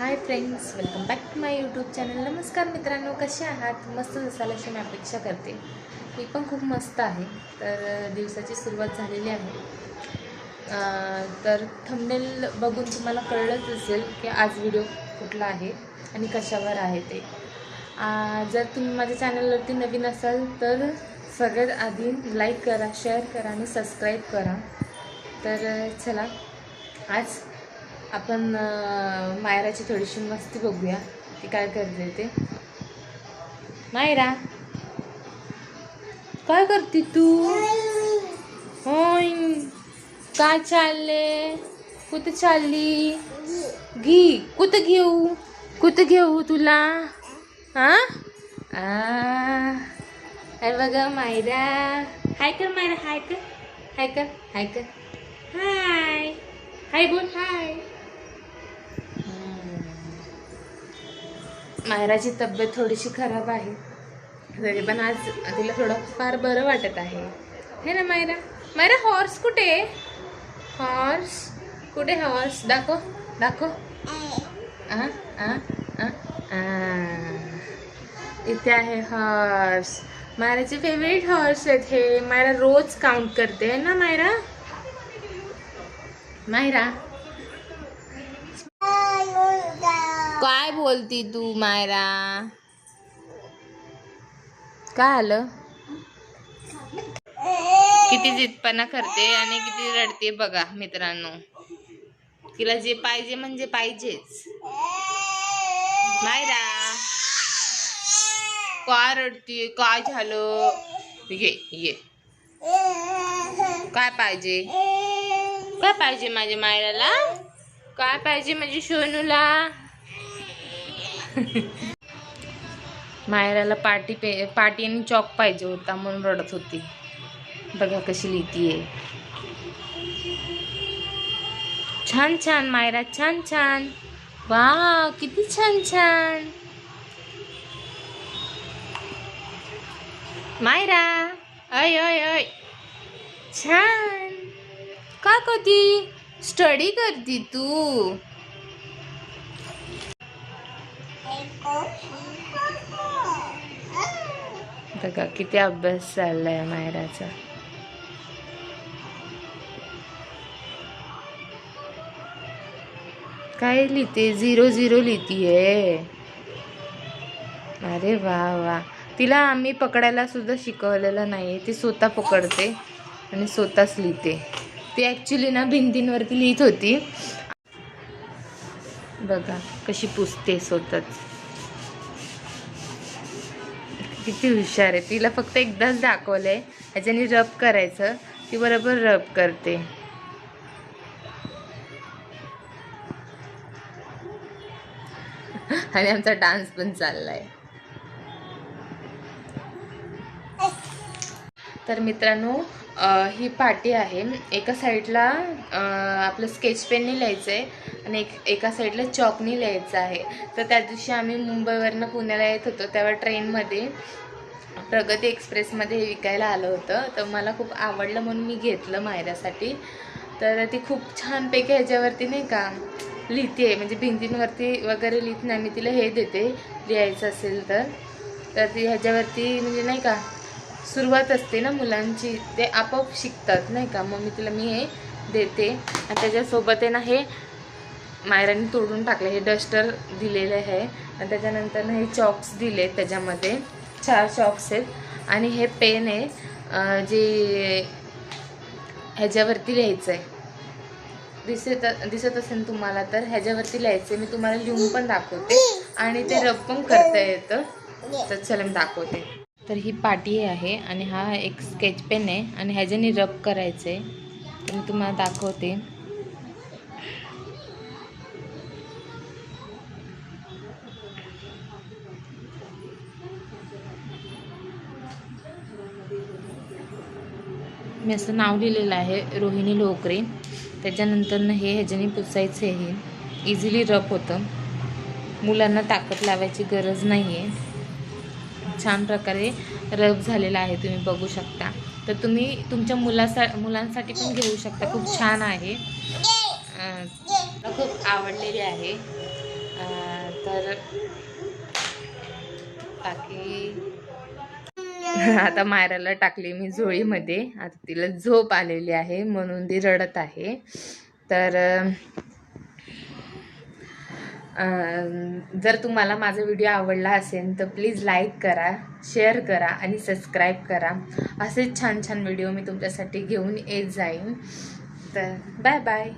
Hi friends welcome back to my YouTube channel नमस्कार मित्रांनो कसे आहात? मस्त असाल अशी मी अपेक्षा करते. मी पण खूप मस्त आहे. तर दिवसाची सुरुवात झालेली आहे. तर थंबनेल बघून तुम्हाला कळलंच असेल की आज व्हिडिओ कुठला आहे आणि कशावर आहे ते. जर तुम्ही माझ्या चॅनलवरती नवीन असाल तर सगळ्यात आधी लाईक करा शेअर करा आणि सबस्क्राईब करा. तर चला आज आपण मायराची थोडीशी मस्ती बघूया ती काय करते ते. मायरा काय करते तू? होय काय चालले? कुठं चालली? घी कुठं घेऊ? कुठं घेऊ तुला? हां अरे बघा मायरा. हाय कर मायरा हाय कर. हाय कर हाय कर. हाय. हाय बोल हाय. मायराची तब्येत थोडीशी खराब आहे. तरी पण आज तिला थोडं फार बरं वाटत आहे. हे ना मायरा? मायरा हॉर्स कुठे? आहे हॉर्स कुठे हॉर्स दाखव दाखव. इथे आहे हॉर्स मायराचे फेवरेट हॉर्स आहेत हे. मायरा रोज काउंट करते. ना मायरा? मायरा काय बोलती तू मायरा? काय आलं? किती जितपणा करते आणि किती रडते बघा मित्रांनो. तिला जे पाहिजे म्हणजे पाहिजेच. मायरा काय रडते? काय झालं? ये ये. काय पाहिजे? काय पाहिजे माझ्या मायराला? काय पाहिजे म्हणजे माझ्या सोनूला मायराला पाटी पे पाटी आणि चॉक पाहिजे होता म्हणून रडत होती. बघा कशी लिहितीये. छान छान मायरा छान छान. वा किती छान छान. मायरा अय अय अय. छान. का कधी स्टडी करती तू. बघा किती अभ्यास चाललाय मायराचा. काय लिहिते? झिरो झिरो लिहितीये. अरे वा वा. तिला आम्ही पकडायला सुद्धा शिकवलेलं नाही ती स्वतः पकडते आणि स्वतःच लिहिते. ती ॲक्च्युली ना भिंतींवरती लिहित होती. बघा कशी पुसते स्वतःच. किती हुशार आहे. तिला फक्त एकदाच दाखवलंय. ह्याच्याने रब करायचं. ती बरोबर रब करते. आणि आमचा डान्स पण चाललाय. तर मित्रांनो ही पाटी आहे. एका साईडला आपलं स्केच पेनने लिहायचं आहे आणि एक एका साईडला चॉकनी लिहायचं आहे. तर त्या दिवशी आम्ही मुंबईवरनं पुण्याला येत होतो तेव्हा ट्रेनमध्ये प्रगती एक्सप्रेसमध्ये हे विकायला आलं होतं. तर मला खूप आवडलं म्हणून मी घेतलं मायऱ्यासाठी. तर ती खूप छानपैकी ह्याच्यावरती नाही का लिहिते म्हणजे भिंतींवरती वगैरे लिहित नाही मी तिला हे देते लिहायचं असेल तर. तर ती ह्याच्यावरती म्हणजे नाही का सुरुवात असते ना मुलांची ते आपोआप शिकतात नाही का? मग मी तिला मी हे देते. आणि त्याच्यासोबत आहे ना हे मायराने तोडून टाकलं हे डस्टर दिलेलं आहे. आणि त्याच्यानंतर ना हे चॉक्स दिले त्याच्यामध्ये. चार चॉक्स आहेत. आणि हे पेन आहे जे ह्याच्यावरती लिहायचं आहे दिसत दिसत असेल तुम्हाला तर ह्याच्यावरती लिहायचं मी तुम्हाला लिहून पण दाखवते. आणि ते रब पण करता येतं. तर चला मी दाखवते. तर ही पाटी आहे आणि हा एक स्केच पेन आहे आणि ह्याच्याने रब करायचं. आहे मी तुम्हाला दाखवते. मी असं नाव लिहिलेलं आहे रोहिणी लोकरे. त्याच्यानंतरनं हे ह्याच्याने पुसायचं आहे हे. इझिली रब होतं. मुलांना ताकद लावायची गरज नाही आहे छान प्रकारे रब झालेला आहे तुम्ही बघू शकता. तर तुम्ही तुमच्या मुलासा मुलांसाठी पण घेऊ शकता खूप छान आहे. मला खूप आवडलेली आहे. तर बाकी आता मायराला टाकली मी झोळीमध्ये. आता तिला झोप आलेली आहे म्हणून ती रडत आहे. तर जर तुम्हाला माझा व्हिडिओ आवडला असेल तर प्लीज लाईक करा शेअर करा आणि सबस्क्राईब करा. असेच छान छान व्हिडिओ मी तुमच्यासाठी घेऊन येत जाईन. तर बाय बाय